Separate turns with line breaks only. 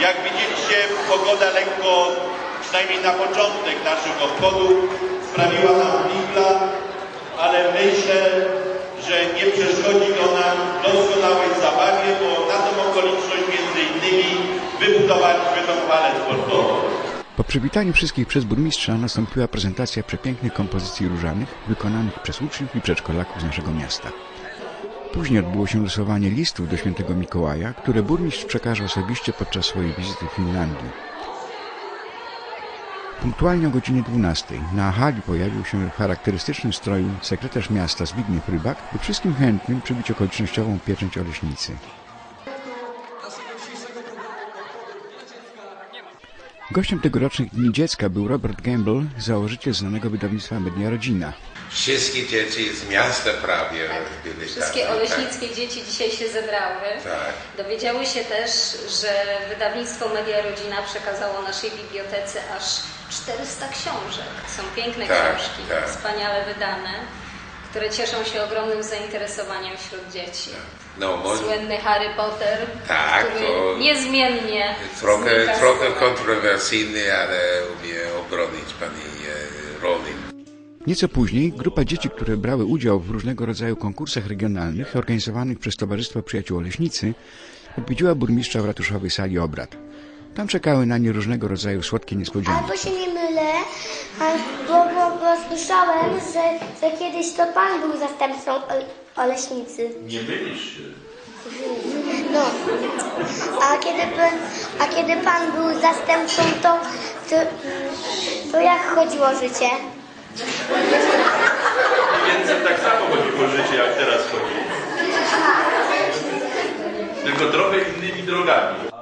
Jak widzieliście, pogoda lekko, przynajmniej na początek naszych obchodów, sprawiła nam migla, ale myślę, że nie przeszkodzi to nam doskonałej zabawie, bo na tą okoliczność między innymi wybudowaliśmy tą halę sportową.
Po przywitaniu wszystkich przez burmistrza nastąpiła prezentacja przepięknych kompozycji różanych wykonanych przez uczniów i przedszkolaków z naszego miasta. Później odbyło się losowanie listów do świętego Mikołaja, które burmistrz przekaże osobiście podczas swojej wizyty w Finlandii. Punktualnie o godzinie 12 na hali pojawił się w charakterystycznym stroju sekretarz miasta Zbigniew Rybak, by wszystkim chętnym przybić okolicznościową pieczęć oleśnicy. Gościem tegorocznych Dni Dziecka był Robert Gamble, założyciel znanego wydawnictwa Media Rodzina.
Wszystkie dzieci z miasta prawie byli
Wszystkie
tam.
oleśnickie dzieci dzisiaj się zebrały.
Tak.
Dowiedziały się też, że wydawnictwo Media Rodzina przekazało naszej bibliotece aż 400 książek. Są piękne
Tak,
książki,
tak.
wspaniale wydane, które cieszą się ogromnym zainteresowaniem wśród dzieci.
No, może
Słynny Harry Potter,
Tak,
który
to-
niezmiennie
trochę, trochę kontrowersyjny, ale umie obronić pani e, Rowling.
Nieco później grupa dzieci, które brały udział w różnego rodzaju konkursach regionalnych organizowanych przez Towarzystwo Przyjaciół Oleśnicy, odwiedziła burmistrza w ratuszowej sali obrad. Tam czekały na nie różnego rodzaju słodkie niespodzianki.
Albo się nie mylę, bo, bo, bo słyszałem, że, że kiedyś to pan był zastępcą o, Oleśnicy.
Nie mylisz się.
No. A kiedy, a kiedy pan był zastępcą, to, to, to jak chodziło życie?
Więcej tak samo chodzi po życiu, jak teraz chodzi. Tylko trochę innymi drogami.